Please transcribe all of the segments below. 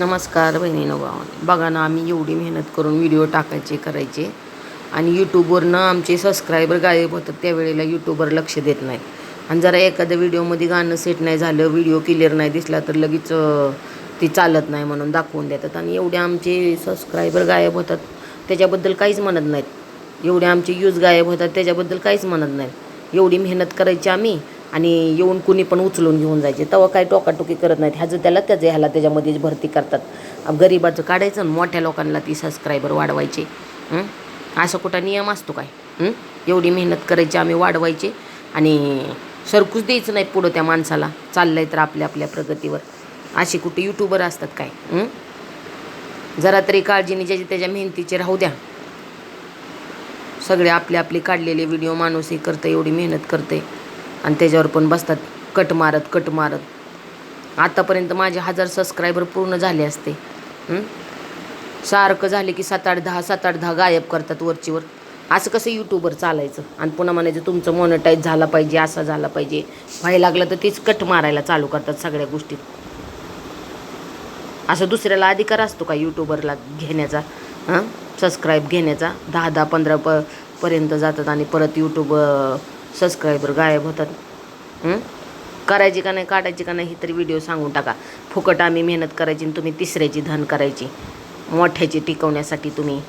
नमस्कार बहिणीनं भावाने. बघा ना आम्ही एवढी मेहनत करून व्हिडिओ टाकायचे करायचे. आणि यूट्यूबवरनं आमचे सबस्क्रायबर गायब होतात त्यावेळेला यूट्यूबवर लक्ष देत नाही. आणि जरा एखाद्या व्हिडिओमध्ये गाणं सेट नाही झालं व्हिडिओ क्लिअर नाही दिसला तर लगेच ती चालत नाही म्हणून दाखवून देतात. आणि एवढे आमचे सबस्क्रायबर गायब होतात त्याच्याबद्दल काहीच म्हणत नाहीत. एवढे आमचे यूज गायब होतात त्याच्याबद्दल काहीच म्हणत नाहीत. एवढी मेहनत करायची आम्ही आणि येऊन कुणी पण उचलून घेऊन जायचे. तेव्हा काही टोकाटोकी करत नाहीत. ह्याचं त्याला त्याचं ह्याला त्याच्यामध्येच भरती करतात. गरीबाचं काढायचं आणि मोठ्या लोकांना ती सबस्क्रायबर वाढवायचे. असा कुठं नियम असतो काय? एवढी मेहनत करायची आम्ही वाढवायचे आणि सरकूच द्यायचं नाही पुढं त्या माणसाला. चाललं आहे तर आपल्या आपल्या प्रगतीवर. असे कुठे यूट्यूबर असतात काय? जरा तरी काळजीने ज्याची त्याच्या मेहनतीचे राहू द्या. सगळे आपले आपले काढलेले व्हिडिओ माणूस हे करतं एवढी मेहनत करते आणि त्याच्यावर पण बसतात कट मारत कट मारत. आतापर्यंत माझे हजार सबस्क्रायबर पूर्ण झाले असते. सारखं झाले की सात आठ दहा सात आठ दहा गायब करतात वरचीवर असं कसं यूट्यूबर चालायचं? आणि पुन्हा म्हणायचं तुमचं मोनटाईज झाला पाहिजे असा झाला पाहिजे. व्हायला लागलं तर तीच कट मारायला चालू करतात सगळ्या गोष्टीत. असं दुसऱ्याला अधिकार असतो का यूट्यूबरला घेण्याचा? हां? सबस्क्राईब घेण्याचा? दहा दहा पंधरा प पर्यंत जातात आणि परत यूट्यूब सबस्क्रायबर गायब होतात. करायची का नाही काढायची का नाही ही तरी व्हिडिओ सांगून टाका. फुकट आम्ही मेहनत करायची आणि तुम्ही तिसऱ्याची धन करायची. मोठ्याची टिकवण्यासाठी तुम्ही.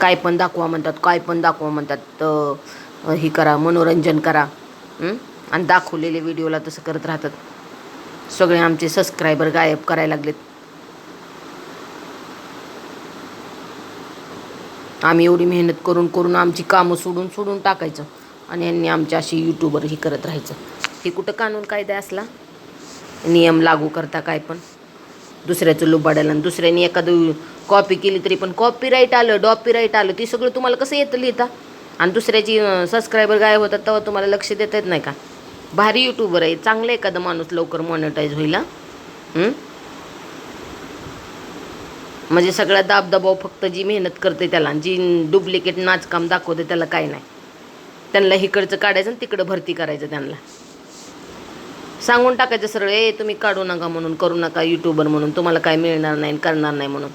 काय पण दाखवा म्हणतात काय पण दाखवा म्हणतात ही हे करा मनोरंजन करा. आणि दाखवलेले व्हिडिओला तसं करत राहतात. सगळे आमचे सबस्क्रायबर गायब करायला लागलेत. आम्ही एवढी मेहनत करून करून आमची कामं सोडून सोडून टाकायचं. आणि यांनी आमच्या अशी यूट्यूबर हे करत राहायचं. हे कुठं कानून कायदा असला? नियम लागू करता काय पण. दुसऱ्याचं लुबाडायला आणि दुसऱ्याने एखादं कॉपी केली तरी पण कॉपीराईट आलं डॉपीराईट आलं ती सगळं तुम्हाला कसं येतं लिहिता? आणि दुसऱ्याची सबस्क्रायबर गायब होतात तेव्हा तुम्हाला लक्ष देता येत नाही का? भारी यूट्यूबर आहे चांगलं एखादं माणूस लवकर मॉनिटाईज होईल हा. म्हणजे सगळा दाबदबाव फक्त जी मेहनत करते त्याला जी डुप्लिकेट नाचकाम दाखवते त्याला काय नाही. त्यांना इकडचं काढायचं आणि तिकडं भरती करायचं त्यांना. सांगून टाकायचं सरळ ए तुम्ही काढू नका म्हणून करू नका यूट्यूबर म्हणून तुम्हाला काय मिळणार नाही आणि करणार नाही म्हणून.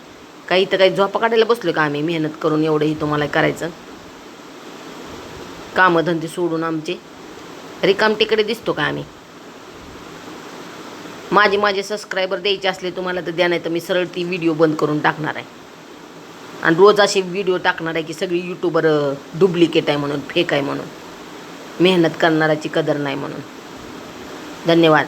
काही इथं काही झोपा काढायला बसलो का आम्ही मेहनत करून एवढंही तुम्हाला करायचं? कामधंदे सोडून आमचे. रिकाम तिकडे दिसतो का आम्ही? माझे माझे सबस्क्रायबर द्यायचे असले तुम्हाला तर द्या नाही तर मी सरळ ती व्हिडिओ बंद करून टाकणार आहे. आणि रोज असे व्हिडिओ टाकणार आहे की सगळी यूट्यूबर डुप्लिकेट आहे म्हणून फेक आहे म्हणून. मेहनत करणाराची कदर नाही म्हणून. धन्यवाद.